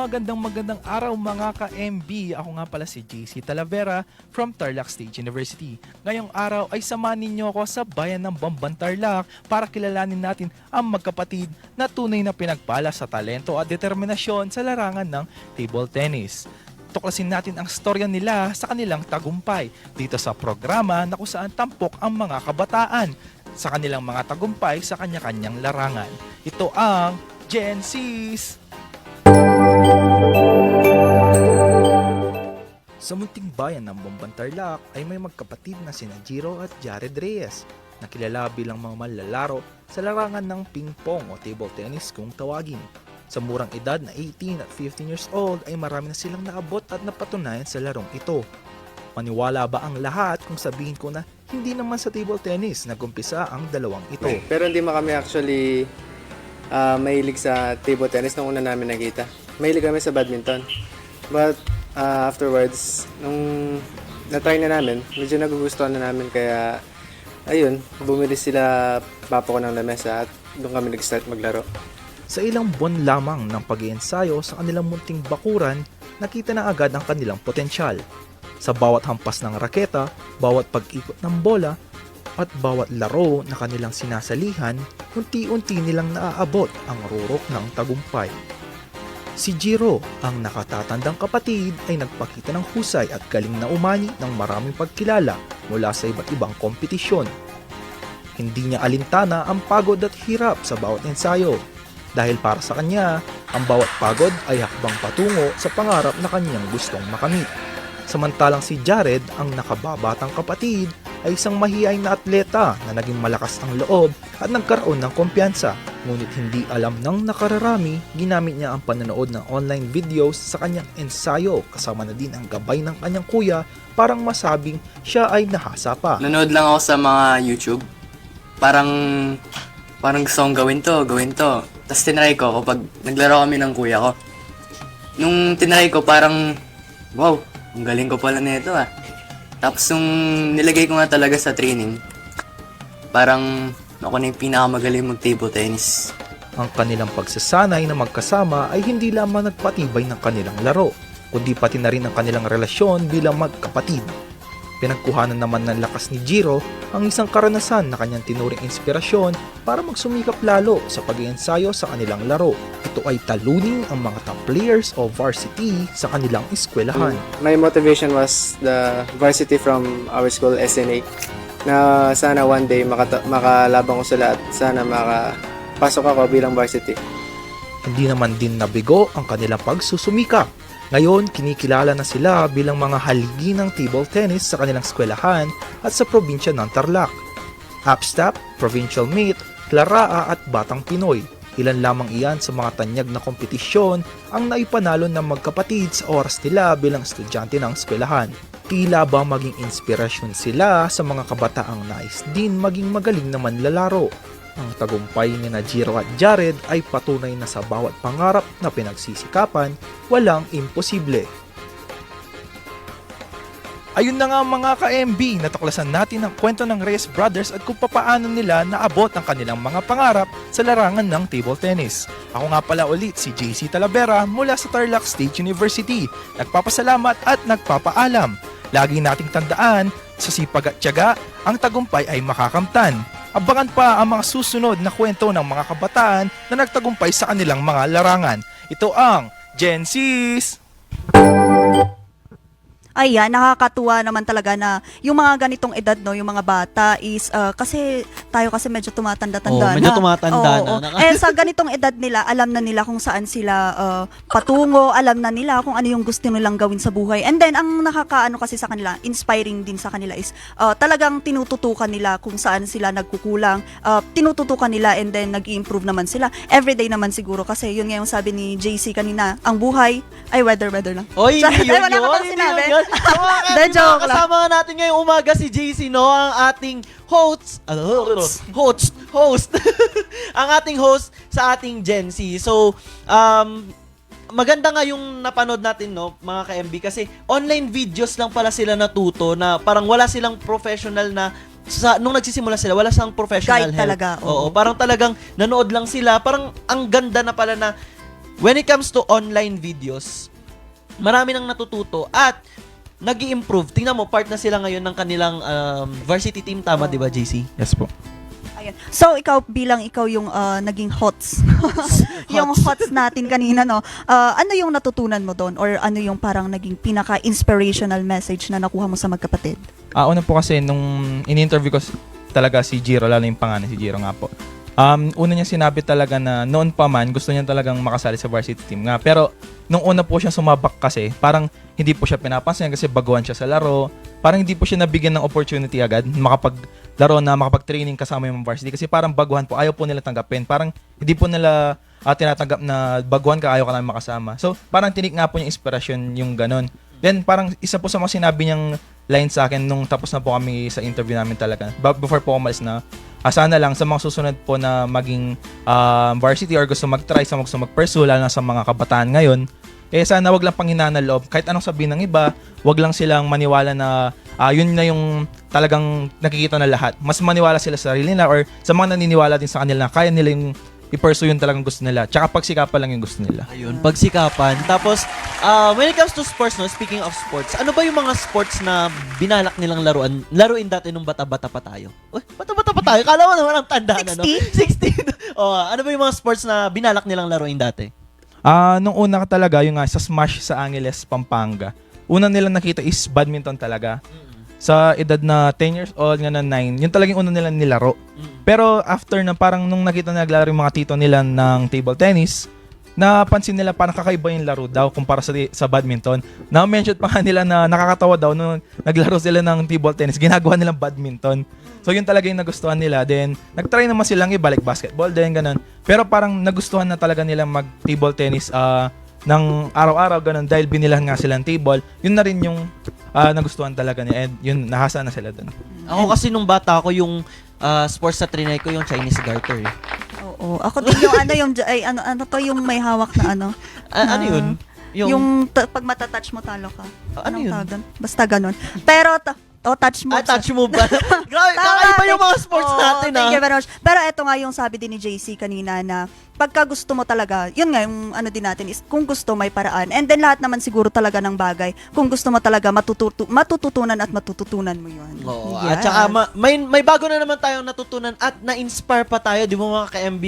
Magandang magandang araw mga ka-MB. Ako nga pala si JC Talavera from Tarlac State University. Ngayong araw ay samahan ninyo ako sa bayan ng Bamban Tarlac para kilalanin natin ang magkapatid na tunay na pinagpala sa talento at determinasyon sa larangan ng table tennis. Tuklasin natin ang storya nila sa kanilang tagumpay dito sa programa na kung saan tampok ang mga kabataan sa kanilang mga tagumpay sa kanya-kanyang larangan. Ito ang Gen Z's Sa munting bayan ng Bomban Tarlac ay may magkapatid na sina Jiro at Jared Reyes na kilala bilang mga manlalaro sa larangan ng ping-pong o table tennis kung tawagin. Sa murang edad na 18 at 15 years old ay marami na silang naabot at napatunayan sa larong ito. Maniwala ba ang lahat kung sabihin ko na hindi naman sa table tennis nagumpisa ang dalawang ito? Pero hindi mo kami actually ah, mahilig sa table tennis nung una namin nakita. Mahilig kami sa badminton. But ah, afterwards, nung na-try na namin, medyo nagugustuhan na namin kaya ayun, bumili sila papa ko ng lamesa at doon kami nag-start maglaro. Sa ilang buwan lamang ng pag-iensayo sa kanilang munting bakuran, nakita na agad ang kanilang potensyal. Sa bawat hampas ng raketa, bawat pag-ikot ng bola, at bawat laro na kanilang sinasalihan, unti-unti nilang naaabot ang rurok ng tagumpay. Si Jiro, ang nakatatandang kapatid, ay nagpakita ng husay at galing na umani ng maraming pagkilala mula sa iba't ibang kompetisyon. Hindi niya alintana ang pagod at hirap sa bawat ensayo dahil para sa kanya, ang bawat pagod ay hakbang patungo sa pangarap na kanyang gustong makamit. Samantalang si Jared, ang nakababatang kapatid, ay isang mahihain na atleta na naging malakas ang loob at nagkaroon ng kumpiyansa. Ngunit hindi alam ng nakararami, ginamit niya ang panonood ng online videos sa kanyang ensayo kasama na din ang gabay ng kanyang kuya parang masabing siya ay nahasa pa. Nanood lang ako sa mga YouTube. Parang, parang gusto kong gawin to, gawin to. Tapos tinry ko kapag naglaro kami ng kuya ko. Nung tinry ko, parang, wow, ang galing ko pala nito ah. Tapos nung nilagay ko nga talaga sa training, parang ako na yung pinakamagaling mag-table tennis. Ang kanilang pagsasanay na magkasama ay hindi lamang nagpatibay ng kanilang laro, kundi pati na rin ang kanilang relasyon bilang magkapatid. Pinagkuhanan naman ng lakas ni Jiro ang isang karanasan na kanyang tinuring inspirasyon para magsumikap lalo sa pag-iensayo sa kanilang laro. Ito ay talunin ang mga top players o varsity sa kanilang eskwelahan. My motivation was the varsity from our school, SNA, na sana one day makata- makalabang ko sila at sana makapasok ako bilang varsity. Hindi naman din nabigo ang kanilang pagsusumikap. Ngayon, kinikilala na sila bilang mga haligi ng table tennis sa kanilang eskwelahan at sa probinsya ng Tarlac. Upstep, Provincial Meet, Claraa at Batang Pinoy. Ilan lamang iyan sa mga tanyag na kompetisyon ang naipanalo ng magkapatid sa oras nila bilang estudyante ng eskwelahan. Tila ba maging inspirasyon sila sa mga kabataang nais din maging magaling na manlalaro. Ang tagumpay ni na Jiro at Jared ay patunay na sa bawat pangarap na pinagsisikapan, walang imposible. Ayun na nga mga ka-MB, natuklasan natin ang kwento ng Reyes Brothers at kung papaano nila naabot ang kanilang mga pangarap sa larangan ng table tennis. Ako nga pala ulit si JC Talavera mula sa Tarlac State University. Nagpapasalamat at nagpapaalam. Lagi nating tandaan, sa sipag at tiyaga, ang tagumpay ay makakamtan. Abangan pa ang mga susunod na kwento ng mga kabataan na nagtagumpay sa kanilang mga larangan. Ito ang Gen! Ayan, nakakatuwa naman talaga na yung mga ganitong edad, no, yung mga bata is, uh, kasi tayo kasi medyo tumatanda-tanda Oo, na. medyo tumatanda Oo, na. Naka- eh, sa ganitong edad nila, alam na nila kung saan sila uh, patungo, alam na nila kung ano yung gusto nilang gawin sa buhay. And then, ang nakakaano kasi sa kanila, inspiring din sa kanila is, uh, talagang tinututukan nila kung saan sila nagkukulang, uh, tinututukan nila and then nag improve naman sila. Everyday naman siguro kasi yun nga yung sabi ni JC kanina, ang buhay ay weather-weather lang. Oy, hindi Ay, yun yun, hindi sinabi? yun yun. Ka- joke mga kasama nga natin ngayong umaga si JC, no? Ang ating host, ano, host, host, ang ating host sa ating Gen Z. So, um, maganda nga yung napanood natin, no, mga ka-MB, kasi online videos lang pala sila natuto na parang wala silang professional na sa nung nagsisimula sila wala silang professional Guide help. talaga, Oo, oo. parang talagang nanood lang sila, parang ang ganda na pala na when it comes to online videos, marami nang natututo at nag improve Tingnan mo, part na sila ngayon ng kanilang um, varsity team. Tama, di ba, JC? Yes po. Ayun. So, ikaw bilang ikaw yung ah, naging hots. yung hots natin kanina, no? Ah, ano yung natutunan mo doon? Or ano yung parang naging pinaka-inspirational message na nakuha mo sa magkapatid? Ah, una po kasi nung in-interview ko s- talaga si Jiro, lalo yung pangalan si Jiro nga po. Um, una niya sinabi talaga na noon pa man gusto niya talagang makasali sa varsity team nga. Pero nung una po siya sumabak kasi, parang hindi po siya pinapansin kasi baguhan siya sa laro. Parang hindi po siya nabigyan ng opportunity agad makapaglaro na makapag-training kasama yung varsity kasi parang baguhan po, ayaw po nila tanggapin. Parang hindi po nila ah, tinatanggap na baguhan ka, ayaw ka namin makasama. So, parang tinik nga po yung inspirasyon yung ganon. Then, parang isa po sa mga sinabi niyang line sa akin nung tapos na po kami sa interview namin talaga. Before po umalis na, ah, sana lang sa mga susunod po na maging ah, varsity or gusto mag-try, sa gusto mag-pursue, lalo na sa mga kabataan ngayon, eh sana wag lang panghinaan ng loob. Kahit anong sabihin ng iba, wag lang silang maniwala na ah, yun na yung talagang nakikita na lahat. Mas maniwala sila sa sarili nila or sa mga naniniwala din sa kanila na kaya nila yung i-pursue yung talagang gusto nila. Tsaka pagsikapan lang yung gusto nila. Ayun, pagsikapan. Tapos, uh, when it comes to sports, no, speaking of sports, ano ba yung mga sports na binalak nilang laruan, laruin dati nung bata-bata pa tayo? Uy, bata-bata pa tayo? Kala mo naman ang tanda na, no? 16? oh, ano ba yung mga sports na binalak nilang laruin dati? Ah, nung una ka talaga, yung nga, sa Smash sa Angeles, Pampanga, una nilang nakita is badminton talaga. Sa edad na 10 years old, nga na 9, yun talagang una nilang nilaro. Pero after na parang nung nakita na naglaro yung mga tito nila ng table tennis, napansin nila parang kakaiba yung laro daw kumpara sa, sa badminton. Na-mention pa nga nila na nakakatawa daw nung naglaro sila ng table tennis, ginagawa nilang badminton. So yun talaga yung nagustuhan nila. Then, nagtry naman silang iba like basketball din, ganun. Pero parang nagustuhan na talaga nila mag table tennis ah, ng araw-araw, ganun. Dahil binilan nga silang table, yun na rin yung ah, nagustuhan talaga niya. And yun, nahasa na sila dun. Ako kasi nung bata ako, yung uh, sports na trinay ko, yung Chinese garter. Eh. Oo. Ako din yung ano yung ay, ano ano to yung may hawak na ano. Ah, ano yun? Yung, ta- pag matatouch mo talo ka. Ah, ano Anong yun? doon? Basta ganun. Pero ta- oh, touch mo. Ah, touch move ba? Grabe, Tama, kakaiba yung mga sports Oo, natin, Thank ah. you very much. Pero eto nga yung sabi din ni JC kanina na pagka gusto mo talaga, yun nga yung ano din natin is kung gusto may paraan. And then lahat naman siguro talaga ng bagay, kung gusto mo talaga matututu- matututunan at matututunan mo yun. Oo. Yes. At saka ma- may, may bago na naman tayong natutunan at na-inspire pa tayo, di mo mga ka-MB